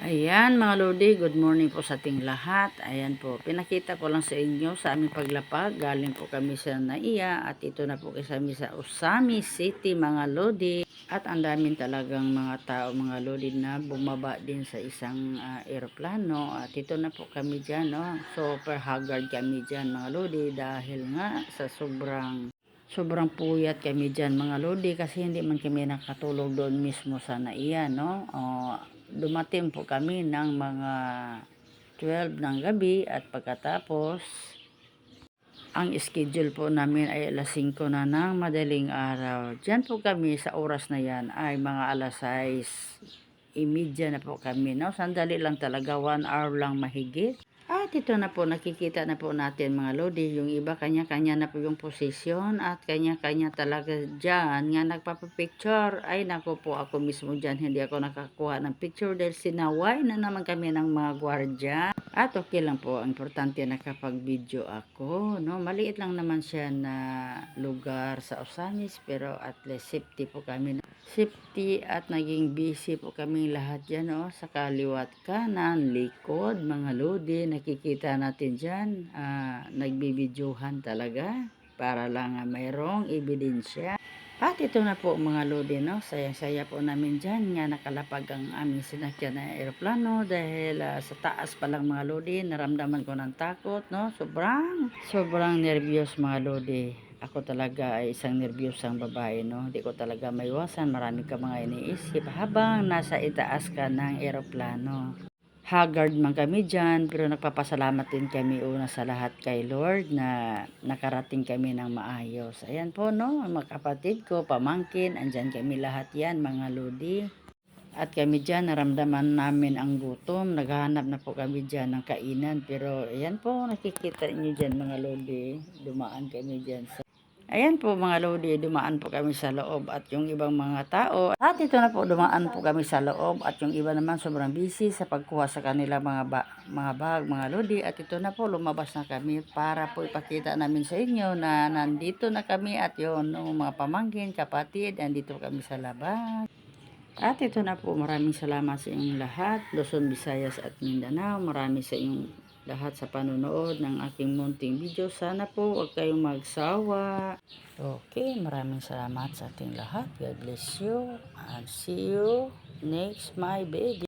Ayan mga Lodi, good morning po sa ating lahat. Ayan po, pinakita ko lang sa inyo sa aming paglapag. Galing po kami sa Naiya at ito na po kami sa Usami City mga Lodi. At ang daming talagang mga tao mga Lodi na bumaba din sa isang ah, eroplano. At ito na po kami dyan, no? super haggard kami dyan mga Lodi dahil nga sa sobrang sobrang puyat kami dyan mga lodi kasi hindi man kami nakatulog doon mismo sa naiya no o, dumating po kami ng mga 12 ng gabi at pagkatapos ang schedule po namin ay alas 5 na ng madaling araw. Diyan po kami sa oras na yan ay mga alas 6 imidya na po kami. No? Sandali lang talaga, 1 hour lang mahigit. At ito na po, nakikita na po natin mga lodi, yung iba kanya-kanya na po yung posisyon at kanya-kanya talaga dyan nga nagpapapicture. Ay nako po ako mismo dyan, hindi ako nakakuha ng picture dahil sinaway na naman kami ng mga gwardya. At okay lang po, ang importante nakapag-video ako. No? Maliit lang naman siya na lugar sa Osamis pero at least safety po kami. Safety at naging busy po kami lahat dyan no? sa kaliwat kanan, likod, mga lodi. Nakikita natin dyan, ah, nagbibidyohan talaga para lang ah, mayroong ebidensya. At ito na po mga lodi, no? Sayang-saya po namin dyan nga nakalapag ang aming sinakyan na aeroplano dahil ah, sa taas pa lang mga lodi, naramdaman ko ng takot, no? Sobrang, sobrang nervyos mga lodi. Ako talaga ay isang nervyosang babae, no? Hindi ko talaga maiwasan. Marami ka mga iniisip habang nasa itaas ka ng aeroplano haggard man kami dyan, pero nagpapasalamat din kami una sa lahat kay Lord na nakarating kami ng maayos. Ayan po, no, ang mga kapatid ko, pamangkin, andyan kami lahat yan, mga lodi. At kami dyan, naramdaman namin ang gutom, naghahanap na po kami dyan ng kainan, pero ayan po, nakikita niyo dyan mga lodi, dumaan kami dyan sa Ayan po mga lodi, dumaan po kami sa loob at yung ibang mga tao. At ito na po, dumaan po kami sa loob at yung iba naman sobrang busy sa pagkuha sa kanila mga, ba, mga bag, mga lodi. At ito na po, lumabas na kami para po ipakita namin sa inyo na nandito na kami at yun, no, mga pamangkin, kapatid, nandito kami sa labas. At ito na po, maraming salamat sa inyong lahat, Luzon, Visayas at Mindanao. Marami sa inyong lahat sa panonood ng aking munting video. Sana po huwag kayong magsawa. Okay, maraming salamat sa ating lahat. God bless you and see you next my baby.